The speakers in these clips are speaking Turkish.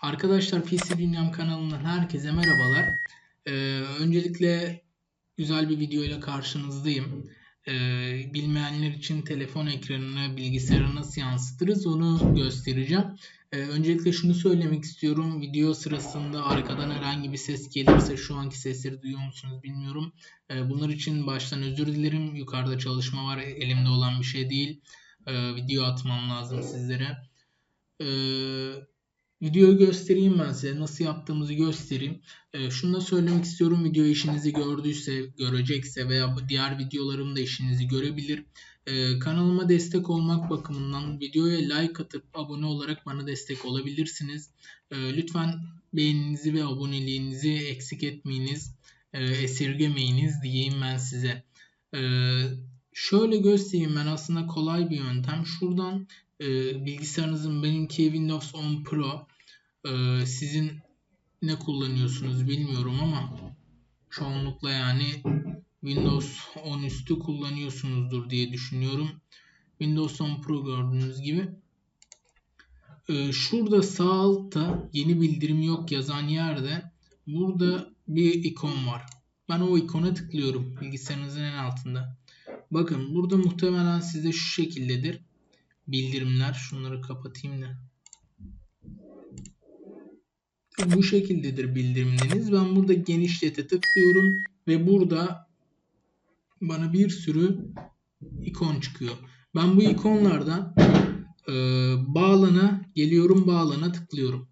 Arkadaşlar PC Dünyam kanalından herkese merhabalar. Ee, öncelikle güzel bir video ile karşınızdayım. Ee, bilmeyenler için telefon ekranını bilgisayara nasıl yansıtırız onu göstereceğim. Ee, öncelikle şunu söylemek istiyorum. Video sırasında arkadan herhangi bir ses gelirse şu anki sesleri duyuyor musunuz bilmiyorum. Ee, bunlar için baştan özür dilerim. Yukarıda çalışma var. Elimde olan bir şey değil. Ee, video atmam lazım sizlere. Ee, Videoyu göstereyim ben size. Nasıl yaptığımızı göstereyim. Ee, şunu da söylemek istiyorum. Video işinizi gördüyse, görecekse veya diğer videolarım da işinizi görebilir. Ee, kanalıma destek olmak bakımından videoya like atıp abone olarak bana destek olabilirsiniz. Ee, lütfen beğeninizi ve aboneliğinizi eksik etmeyiniz, e, esirgemeyiniz diyeyim ben size. Ee, şöyle göstereyim ben aslında kolay bir yöntem. Şuradan e, bilgisayarınızın benimki Windows 10 Pro e, sizin ne kullanıyorsunuz bilmiyorum ama çoğunlukla yani Windows 10 üstü kullanıyorsunuzdur diye düşünüyorum. Windows 10 Pro gördüğünüz gibi. E, şurada sağ altta yeni bildirim yok yazan yerde burada bir ikon var. Ben o ikona tıklıyorum bilgisayarınızın en altında. Bakın burada muhtemelen size şu şekildedir bildirimler. Şunları kapatayım da. Bu şekildedir bildirimleriniz. Ben burada genişlete tıklıyorum ve burada bana bir sürü ikon çıkıyor. Ben bu ikonlardan e, bağlana geliyorum bağlana tıklıyorum.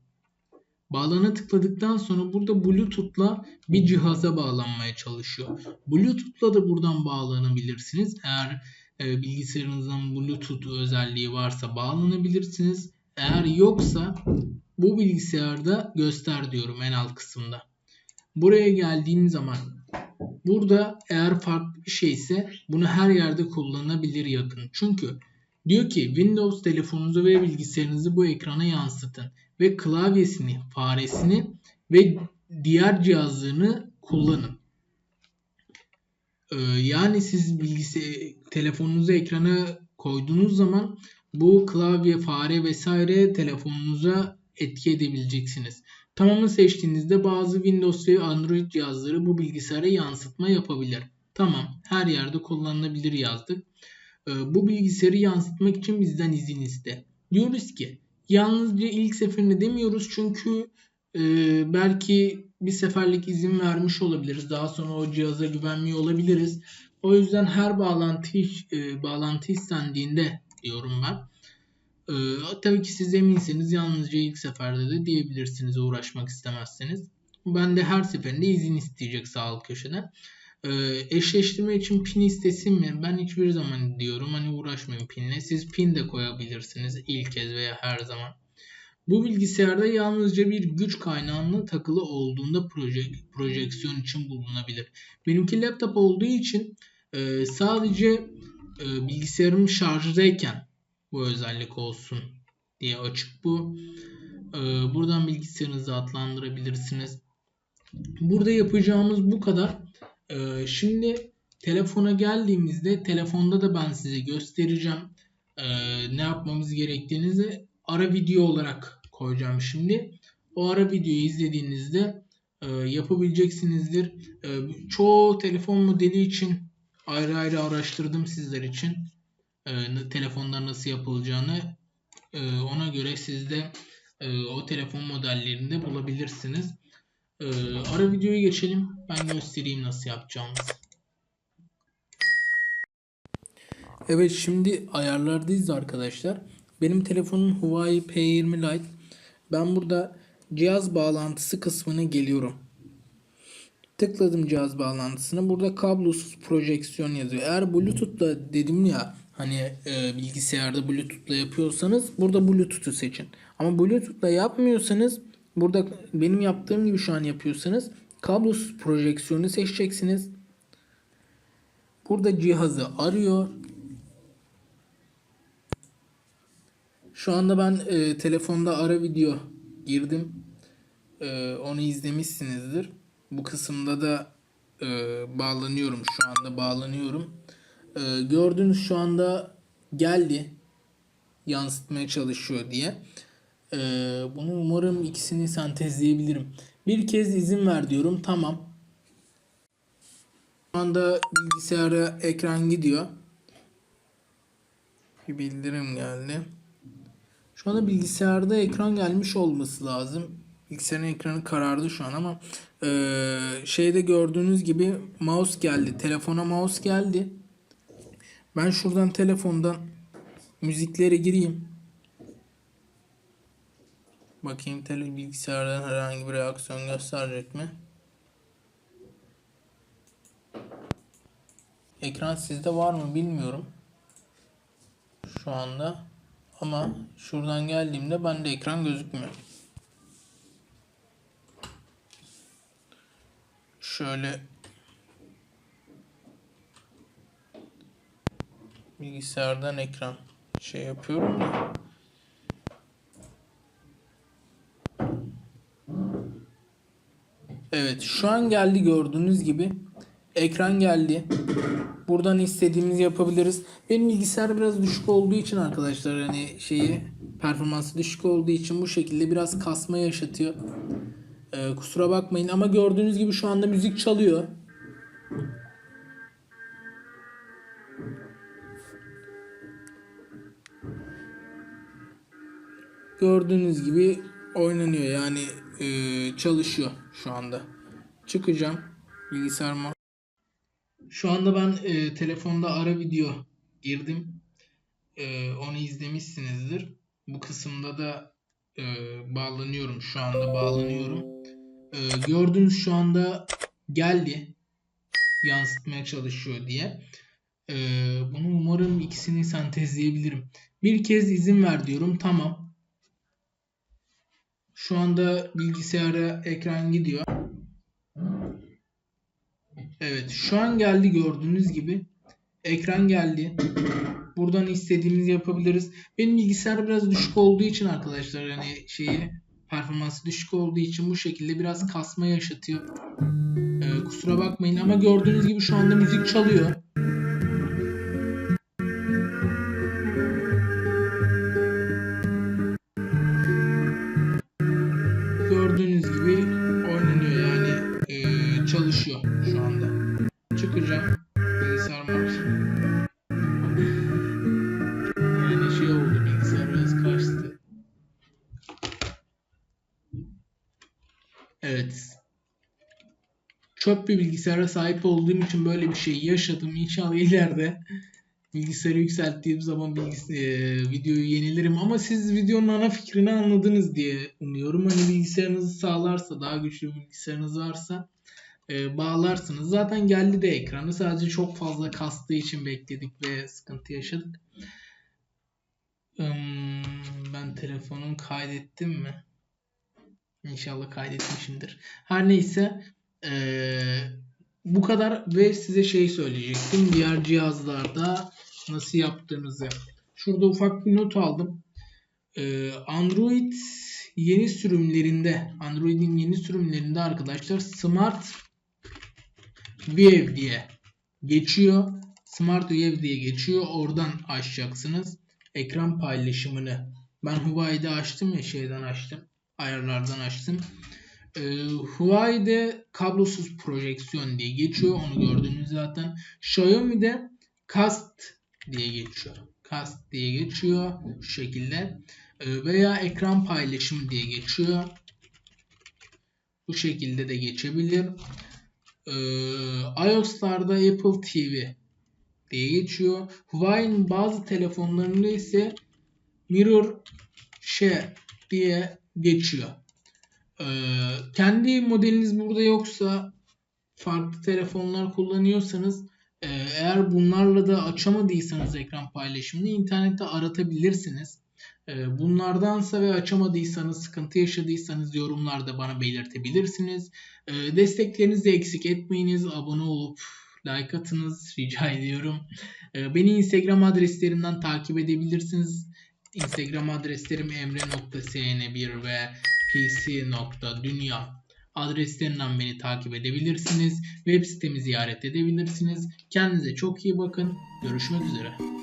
Bağlana tıkladıktan sonra burada Bluetooth'la bir cihaza bağlanmaya çalışıyor. Bluetooth'la da buradan bağlanabilirsiniz. Eğer e, bilgisayarınızdan Bluetooth özelliği varsa bağlanabilirsiniz. Eğer yoksa bu bilgisayarda göster diyorum en alt kısımda. Buraya geldiğim zaman burada eğer farklı bir şeyse bunu her yerde kullanabilir yakın. Çünkü diyor ki Windows telefonunuzu ve bilgisayarınızı bu ekrana yansıtın ve klavyesini, faresini ve diğer cihazlarını kullanın. Ee, yani siz bilgisayar telefonunuzu ekrana koyduğunuz zaman bu klavye, fare vesaire telefonunuza etki edebileceksiniz. Tamamı seçtiğinizde bazı Windows ve Android cihazları bu bilgisayara yansıtma yapabilir. Tamam, her yerde kullanılabilir yazdık. Ee, bu bilgisayarı yansıtmak için bizden izin iste. Diyoruz ki yalnızca ilk seferinde demiyoruz çünkü e, belki bir seferlik izin vermiş olabiliriz. Daha sonra o cihaza güvenmiyor olabiliriz. O yüzden her bağlantı e, bağlantı istendiğinde diyorum ben. E, tabii ki siz eminseniz yalnızca ilk seferde de diyebilirsiniz uğraşmak istemezseniz. Ben de her seferinde izin isteyecek sağ alt. E, eşleştirme için pin istesin mi? Ben hiçbir zaman diyorum hani uğraşmayın pinle. Siz pin de koyabilirsiniz ilk kez veya her zaman. Bu bilgisayarda yalnızca bir güç kaynağına takılı olduğunda proje, projeksiyon için bulunabilir. Benimki laptop olduğu için e, sadece e, bilgisayarım şarjdayken bu özellik olsun diye açık bu. E, buradan bilgisayarınızı adlandırabilirsiniz. Burada yapacağımız bu kadar. E, şimdi telefona geldiğimizde telefonda da ben size göstereceğim e, ne yapmamız gerektiğinizi ara video olarak koyacağım şimdi. O ara videoyu izlediğinizde e, yapabileceksinizdir. E, çoğu telefon modeli için ayrı ayrı araştırdım sizler için. E, telefonda nasıl yapılacağını e, ona göre siz de e, o telefon modellerinde bulabilirsiniz. E, ara videoyu geçelim. Ben göstereyim nasıl yapacağımızı. Evet şimdi ayarlardayız arkadaşlar. Benim telefonum Huawei P20 Lite. Ben burada cihaz bağlantısı kısmına geliyorum. Tıkladım cihaz bağlantısına. Burada kablosuz projeksiyon yazıyor. Eğer Bluetooth'la dedim ya hani e, bilgisayarda Bluetooth'la yapıyorsanız burada Bluetooth'u seçin. Ama Bluetooth'la yapmıyorsanız burada benim yaptığım gibi şu an yapıyorsanız kablosuz projeksiyonu seçeceksiniz. Burada cihazı arıyor. Şu anda ben e, telefonda ara video girdim. E, onu izlemişsinizdir. Bu kısımda da e, bağlanıyorum. Şu anda bağlanıyorum. E, gördüğünüz şu anda geldi. yansıtmaya çalışıyor diye. Ee, bunu umarım ikisini sentezleyebilirim. Bir kez izin ver diyorum. Tamam. Şu anda bilgisayara ekran gidiyor. Bir bildirim geldi. Şu anda bilgisayarda ekran gelmiş olması lazım. Bilgisayarın ekranı karardı şu an ama eee, şeyde gördüğünüz gibi mouse geldi. Telefona mouse geldi. Ben şuradan telefondan müziklere gireyim. Bakayım tele bilgisayardan herhangi bir reaksiyon gösterecek mi? Ekran sizde var mı bilmiyorum. Şu anda. Ama şuradan geldiğimde bende ekran gözükmüyor. Şöyle bilgisayardan ekran şey yapıyorum. Evet şu an geldi gördüğünüz gibi. Ekran geldi. Buradan istediğimizi yapabiliriz. Benim bilgisayar biraz düşük olduğu için arkadaşlar hani şeyi performansı düşük olduğu için bu şekilde biraz kasma yaşatıyor. Ee, kusura bakmayın ama gördüğünüz gibi şu anda müzik çalıyor. Gördüğünüz gibi oynanıyor yani e, çalışıyor şu anda. Çıkacağım bilgisayarıma. Şu anda ben e, telefonda ara video girdim. E, onu izlemişsinizdir. Bu kısımda da e, bağlanıyorum. Şu anda bağlanıyorum. E, gördüğünüz şu anda geldi. Yansıtmaya çalışıyor diye. E, bunu umarım ikisini sentezleyebilirim. Bir kez izin ver diyorum. Tamam. Şu anda bilgisayara ekran gidiyor. Evet şu an geldi gördüğünüz gibi. Ekran geldi. Buradan istediğimizi yapabiliriz. Benim bilgisayar biraz düşük olduğu için arkadaşlar hani şeyi performansı düşük olduğu için bu şekilde biraz kasma yaşatıyor. Ee, kusura bakmayın ama gördüğünüz gibi şu anda müzik çalıyor. Evet. Çöp bir bilgisayara sahip olduğum için böyle bir şey yaşadım. İnşallah ileride bilgisayarı yükselttiğim zaman bilgis e, videoyu yenilirim. Ama siz videonun ana fikrini anladınız diye umuyorum. Hani bilgisayarınızı sağlarsa, daha güçlü bir bilgisayarınız varsa e, bağlarsınız. Zaten geldi de ekranı. Sadece çok fazla kastığı için bekledik ve sıkıntı yaşadık. Hmm, ben telefonum kaydettim mi? İnşallah kaydetmişimdir. Her neyse eee, bu kadar ve size şey söyleyecektim. Diğer cihazlarda nasıl yaptığınızı. Şurada ufak bir not aldım. Eee, Android yeni sürümlerinde, Android'in yeni sürümlerinde arkadaşlar Smart Wave diye geçiyor. Smart Wave diye geçiyor. Oradan açacaksınız. Ekran paylaşımını. Ben Huawei'de açtım ya şeyden açtım. Ayarlardan açtım. Ee, Huawei'de kablosuz projeksiyon diye geçiyor. Onu gördünüz zaten. Xiaomi'de Cast diye geçiyor. Cast diye geçiyor. Şu şekilde. Ee, veya ekran paylaşımı diye geçiyor. Bu şekilde de geçebilir. Ee, iOS'larda Apple TV diye geçiyor. Huawei'nin bazı telefonlarında ise Mirror Share diye geçiyor. Ee, kendi modeliniz burada yoksa farklı telefonlar kullanıyorsanız e, eğer bunlarla da açamadıysanız ekran paylaşımını internette aratabilirsiniz. E, bunlardansa ve açamadıysanız, sıkıntı yaşadıysanız yorumlarda bana belirtebilirsiniz. E, desteklerinizi eksik etmeyiniz. Abone olup like atınız rica ediyorum. Beni Instagram adreslerimden takip edebilirsiniz. Instagram adreslerim emre.sn1 ve pc.dünya adreslerinden beni takip edebilirsiniz. Web sitemi ziyaret edebilirsiniz. Kendinize çok iyi bakın. Görüşmek üzere.